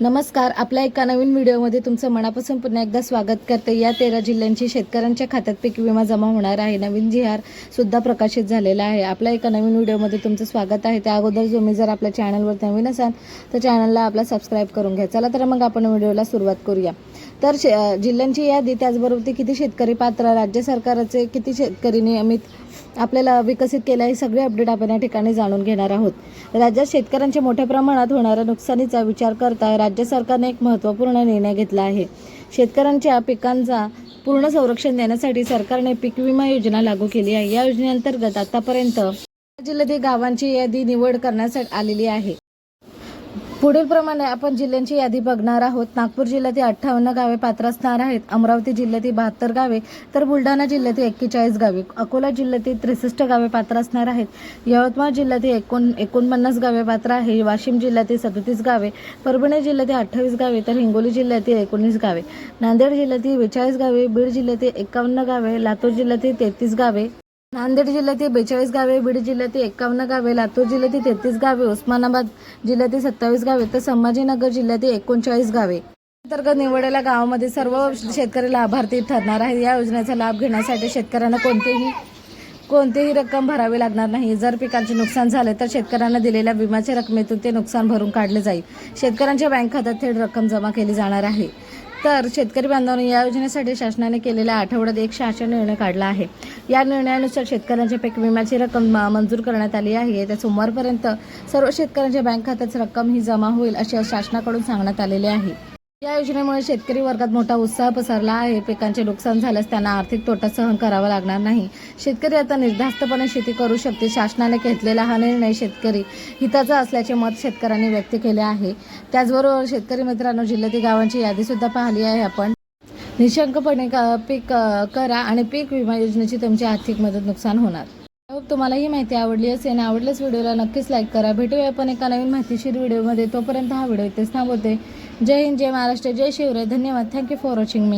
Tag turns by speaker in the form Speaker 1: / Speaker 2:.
Speaker 1: नमस्कार. आपल्या एका नवीन व्हिडिओमध्ये तुमचं मनापासून पुन्हा एकदा स्वागत करते. या तेरा जिल्ह्यांची शेतकऱ्यांच्या खात्यात पीक विमा जमा होणार आहे. नवीन जिहार सुद्धा प्रकाशित झालेला आहे. आपल्या एका नवीन व्हिडिओमध्ये तुमचं स्वागत आहे. त्या अगोदर तुम्ही जर आपल्या चॅनलवर नवीन असाल तर चॅनलला आपला सबस्क्राईब करून घ्या. चला तर मग आपण व्हिडिओला सुरुवात करूया. तर शे जिल्ह्यांची यादी त्याचबरोबर ते किती शेतकरी पात्र राज्य सरकारचे किती शेतकरी नियमित आपल्याला विकसित केलं हे सगळे अपडेट आपण या ठिकाणी जाणून घेणार आहोत. राज्यात शेतकऱ्यांच्या मोठ्या प्रमाणात होणाऱ्या नुकसानीचा विचार करता राज्य सरकारने एक महत्त्वपूर्ण निर्णय घेतला आहे. शेतकऱ्यांच्या पिकांचा पूर्ण संरक्षण देण्यासाठी सरकारने पीक विमा योजना लागू केली आहे. या योजनेअंतर्गत आतापर्यंत जिल्ह्यातील गावांची यादी निवड करण्यासाठी आलेली आहे. पुढील प्रमाणे आपण जिल्ह्यांची यादी बघणार आहोत. नागपूर जिल्ह्यातील अठ्ठावन्न गावे पात्र असणार आहेत. अमरावती जिल्ह्यातील बहात्तर गावे तर बुलढाणा जिल्ह्यातील एक्केचाळीस गावे अकोला जिल्ह्यातील त्रेसष्ट गावे पात्र असणार आहेत. यवतमाळ जिल्ह्यातील एकोण एकोणपन्नास गावे पात्र आहे वाशिम जिल्ह्यातील सदतीस गावे परभणी जिल्ह्यातील अठ्ठावीस गावे तर हिंगोली जिल्ह्यातील एकोणीस गावे नांदेड जिल्ह्यातील बेचाळीस गावे बीड जिल्ह्यातील एकावन्न गावे लातूर जिल्ह्यातील तेहतीस गावे नांदेड जिल्ह्यातील बेचाळीस गावे बीड जिल्ह्यातील एकावन्न गावे लातूर जिल्ह्यातील तेहतीस गावे उस्मानाबाद जिल्ह्यातील सत्तावीस गावे तर संभाजीनगर जिल्ह्यातील एकोणचाळीस गावे. अंतर्गत निवडलेल्या गावामध्ये सर्व शेतकरी लाभार्थी ठरणार आहेत. या योजनेचा लाभ घेण्यासाठी शेतकऱ्यांना कोणतेही कोणतीही रक्कम भरावी लागणार नाही. जर पिकांचे नुकसान झाले तर शेतकऱ्यांना दिलेल्या विम्याच्या रकमेतून ते नुकसान भरून काढले जाईल. शेतकऱ्यांच्या बँक खात्यात थेट रक्कम जमा केली जाणार आहे. तर शेतकरी बांधवांनी या योजनेसाठी शासनाने केलेल्या आठवड्यात एक शासन निर्णय काढला आहे. या निर्णयानुसार शेतकऱ्यांच्या पीक विम्याची रक्कम मंजूर करण्यात आली आहे. येत्या सोमवारपर्यंत सर्व शेतकऱ्यांच्या बँक खात्यात रक्कम ही जमा होईल असे शासनाकडून सांगण्यात आलेले आहे. या योजनेमुळे शेतकरी वर्गात मोठा उत्साह पसरला आहे. पिकांचे नुकसान झाल्यास त्यांना आर्थिक तोटा सहन करावा लागणार नाही. शेतकरी आता निर्धास्तपणे शेती करू शकते शासनाने घेतलेला हा निर्णय शेतकरी हिताचा असल्याचे मत शेतकऱ्यांनी व्यक्त केले आहे. त्याचबरोबर शेतकरी मित्रांनो जिल्ह्यातील गावांची यादी सुद्धा पाहिली आहे आपण. निशंकपणे क- पीक करा आणि पीक विमा योजनेची तुमची आर्थिक मदत नुकसान होणार. I तुम्हाला ही माहिती आवडली असेल आवडल्यास व्हिडिओला नक्कीच लाईक करा. भेटूया आपण एका नवीन माहितीशीर व्हिडिओमध्ये. तोपर्यंत हा व्हिडिओ इथेच थांबवते. जय हिंद जय महाराष्ट्र जय शिवराय. धन्यवाद. Thank you for watching me